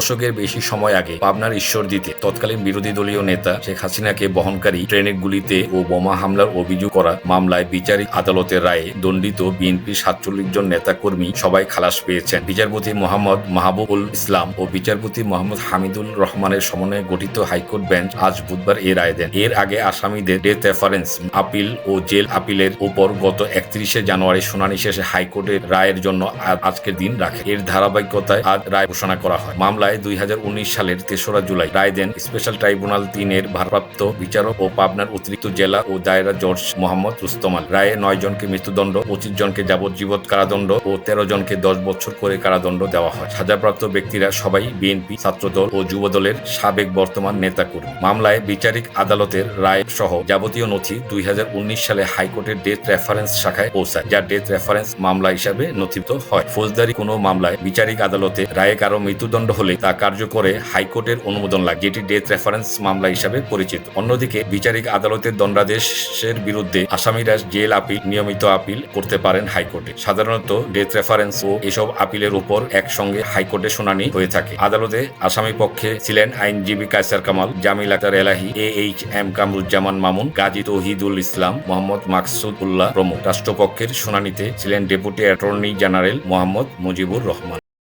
দশকের বেশি সময় আগে পাবনার ঈশ্বরদীতে তৎকালীন বিরোধী দলীয় নেতা শেখ হাসিনাকে বহনকারী ট্রেনের গুলিতে ও বোমা হামলার অভিযোগ করা মামলায় বিচারিক আদালতের রায়ে দণ্ডিত বিএনপির সাতচল্লিশ জন নেতাকর্মী সবাই খালাস পেয়েছেন। বিচারপতি মোহাম্মদ মাহবুবুল ইসলাম ও বিচারপতি মোহাম্মদ হামিদুল রহমানের সমন্বয়ে গঠিত হাইকোর্ট বেঞ্চ আজ বুধবার এ রায় দেন। এর আগে আসামিদের ডেথ রেফারেন্স, আপিল ও জেল আপিলের উপর গত একত্রিশে জানুয়ারি শুনানি শেষে হাইকোর্টের রায়ের জন্য আজকের দিন রাখে। এর ধারাবাহিকতায় আজ রায় ঘোষণা করা হয়। মামলায় দুই হাজার উনিশ সালের তেসরা জুলাই রায় দেন স্পেশাল ট্রাইব্যুনাল তিনের ভারপ্রাপ্ত বিচারক ও পাবনার অতিরিক্ত জেলা ও দায়রা জর্জ মোহাম্মদ রুস্তমাল রায়ে নয় জনকে মৃত্যুদণ্ড, পঁচিশ জনকে যাবজ্জীবন কারাদণ্ড ও তেরো জনকে দশ বছর করে কারাদণ্ড দেওয়া হয়। সাজাপ্রাপ্ত ব্যক্তিরা সবাই বিএনপি, ছাত্রদল ও যুবদলের সাবেক বর্তমান নেতাকর্মী। মামলায় বিচারিক আদালতের রায় সহ যাবতীয় নথি দুই হাজার উনিশ সালে হাইকোর্টের ডেথ রেফারেন্স শাখায় পৌঁছায়, যা ডেথ রেফারেন্স মামলা হিসাবে নথিভুক্ত হয়। ফৌজদারি কোনো মামলায় বিচারিক আদালতে রায়ে কারও মৃত্যুদণ্ড হলে তা কার্যকরে হাইকোর্টের অনুমোদন লাগে যেটি ডেথ রেফারেন্স মামলা হিসাবে পরিচিত। অন্যদিকে বিচারিক আদালতের দণ্ডাদেশের বিরুদ্ধে আসামিরা জেল আপিল, নিয়মিত আপিল করতে পারেন হাইকোর্টে। সাধারণত ডেথ রেফারেন্স ও এসব আপিলের উপর একসঙ্গে হাইকোর্টে শুনানি হয়ে থাকে। আদালতে আসামি পক্ষে ছিলেন আইনজীবী Kaiser Kamal, Jamil Akhtar Elahi A H M Kamruzzaman Mamun, Gazi Tauhidul Islam, Mohammad Maksud Ullah প্রমুখ। রাষ্ট্রপক্ষের শুনানিতে ছিলেন deputy attorney general Mohammad Mujibur Rahman.